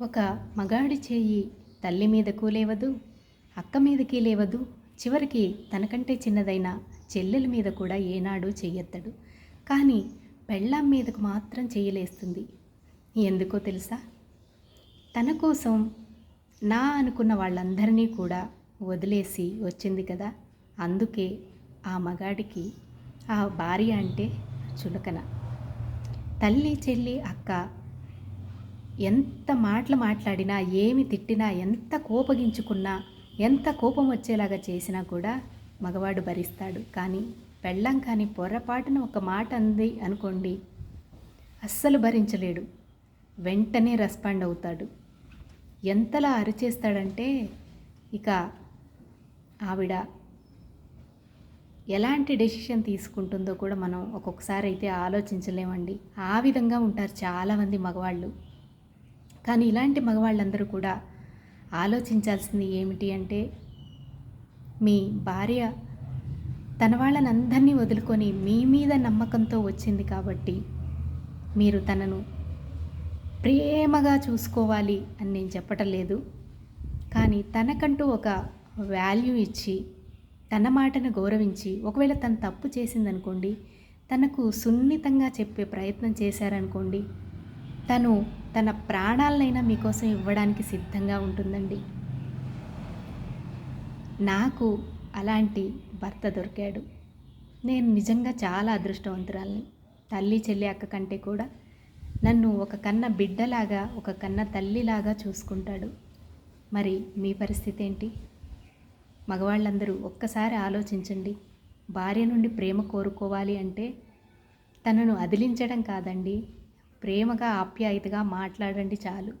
ఒక మగాడి చేయి తల్లి మీదకు లేవదు అక్క మీదకి లేవదు చివరికి తనకంటే చిన్నదైన చెల్లెల మీద కూడా ఏనాడు చెయ్యెత్తడు కానీ పెళ్ళాం మీదకు మాత్రం చేయలేస్తుంది ఎందుకో తెలుసా? తన కోసం నా అనుకున్న వాళ్ళందరినీ కూడా వదిలేసి వచ్చింది కదా. అందుకే ఆ మగాడికి ఆ భార్య అంటే చులకన. తల్లి చెల్లి అక్క ఎంత మాటలు మాట్లాడినా ఏమి తిట్టినా ఎంత కోపగించుకున్నా ఎంత కోపం వచ్చేలాగా చేసినా కూడా మగవాడు భరిస్తాడు. కానీ పెళ్ళం కానీ పొరపాటున ఒక మాట అంది అనుకోండి అస్సలు భరించలేడు. వెంటనే రెస్పాండ్ అవుతాడు. ఎంతలా అరిచేస్తాడంటే ఇక ఆవిడ ఎలాంటి డెసిషన్ తీసుకుంటుందో కూడా మనం ఒక్కొక్కసారి అయితే ఆలోచించలేమండి. ఆ విధంగా ఉంటారు చాలామంది మగవాళ్ళు. కానీ ఇలాంటి మగవాళ్ళందరూ కూడా ఆలోచించాల్సింది ఏమిటి అంటే మీ భార్య తన వాళ్ళని అందరినీ వదులుకొని మీ మీద నమ్మకంతో వచ్చింది కాబట్టి మీరు తనను ప్రేమగా చూసుకోవాలి అని నేను చెప్పటం లేదు. కానీ తనకంటూ ఒక వాల్యూ ఇచ్చి తన మాటను గౌరవించి ఒకవేళ తను తప్పు చేసిందనుకోండి తనకు సున్నితంగా చెప్పే ప్రయత్నం చేశారనుకోండి తను తన ప్రాణాలనైనా మీకోసం ఇవ్వడానికి సిద్ధంగా ఉంటుందండి. నాకు అలాంటి భర్త దొరికాడు. నేను నిజంగా చాలా అదృష్టవంతురాల్ని. తల్లి చెల్లి అక్క కంటే కూడా నన్ను ఒక కన్న బిడ్డలాగా ఒక కన్న తల్లిలాగా చూసుకుంటాడు. మరి మీ పరిస్థితి ఏంటి? మగవాళ్ళందరూ ఒక్కసారి ఆలోచించండి. భార్య నుండి ప్రేమ కోరుకోవాలి అంటే తనను అదిలించడం కాదండి. ప్రేమగా ఆప్యాయతగా మాట్లాడండి చాలు.